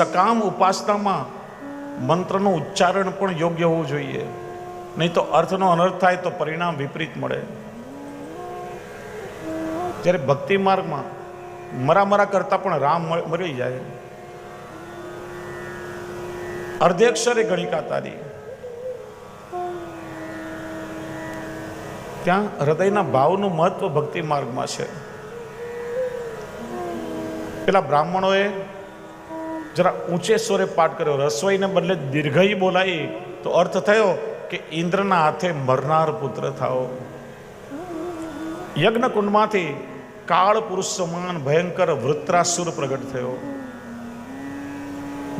સકામ ઉપાસનામાં મંત્રનું ઉચ્ચારણ પણ યોગ્ય હોવું જોઈએ. નહીં તો અર્થનો અનર્થ થાય તો પરિણામ વિપરીત મળે. જ્યારે ભક્તિ માર્ગમાં મરા મરા કરતા પણ રામ મરી જાય. અર્ધેક્ષરે ગણિકા તારી ત્યાં હૃદયના ભાવનું મહત્વ ભક્તિ માર્ગમાં છે. પેલા બ્રાહ્મણોએ જરા ઊંચે સ્વરે પાઠ કર્યો રસોઈને બદલે દીર્ઘઈ બોલાઈ તો અર્થ થયો કે ઇન્દ્રના હાથે મરનાર પુત્ર થાઓ યજ્ઞ કુંડમાંથી કાળ પુરુષ સમાન ભયંકર વૃત્રાસુર પ્રગટ થયો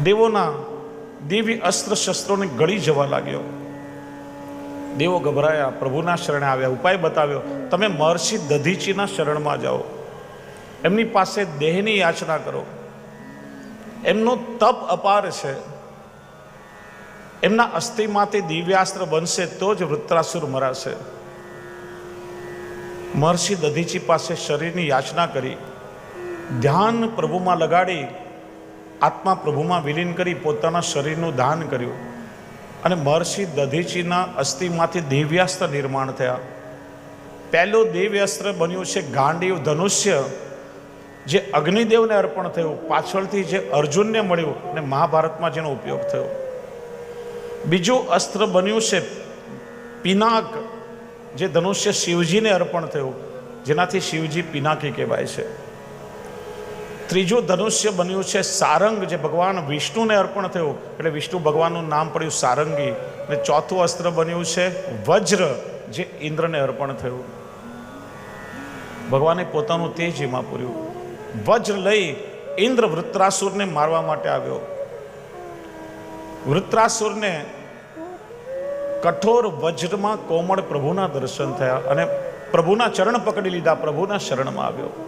દેવોના દિવ્ય અસ્ત્ર શસ્ત્રોને ગળી જવા લાગ્યો દેવો ગભરાયા પ્રભુના શરણે આવ્યા ઉપાય બતાવ્યો તમે મહર્ષિ દધીચીના શરણમાં જાઓ એમની પાસે દેહની યાચના કરો એમનો તપ અપાર છે. એમના અસ્થિમાંથી દિવ્યાસ્ત્ર બનશે તો જ વૃત્રાસુર મરાશે. મહર્ષિ દધીચી પાસે શરીરની યાચના કરી. ધ્યાન પ્રભુમાં લગાડી, આત્મા પ્રભુમાં વિલીન કરી પોતાના શરીરનું દાન કર્યું અને મહર્ષિ દધીચીના અસ્થિમાંથી દિવ્યાસ્ત્ર નિર્માણ થયા. પહેલું દિવ્યાસ્ત્ર બન્યું છે ગાંડીવ ધનુષ્ય. જે અગ્નિદેવને અર્પણ થયું, પાછળથી જે અર્જુનને મળ્યું અને મહાભારતમાં જેનો ઉપયોગ થયો. બીજું અસ્ત્ર બન્યું છે પિનાક, જે ધનુષ્ય શિવજીને અર્પણ થયું, જેનાથી શિવજી પિનાકી કહેવાય છે. ત્રીજું ધનુષ્ય બન્યું છે સારંગ, જે ભગવાન વિષ્ણુને અર્પણ થયું, એટલે વિષ્ણુ ભગવાનનું નામ પડ્યું સારંગી. અને ચોથું અસ્ત્ર બન્યું છે વજ્ર, જે ઇન્દ્રને અર્પણ થયું. ભગવાને પોતાનું તેજ એમાં પૂર્યું. વજ્ર લઈ ઇન્દ્ર વૃત્રાસુરને મારવા માટે આવ્યો. વૃત્રાસુરને કઠોર વજ્રમાં કોમળ પ્રભુના દર્શન થયા અને પ્રભુના ચરણ પકડી લીધા, પ્રભુના શરણમાં આવ્યો.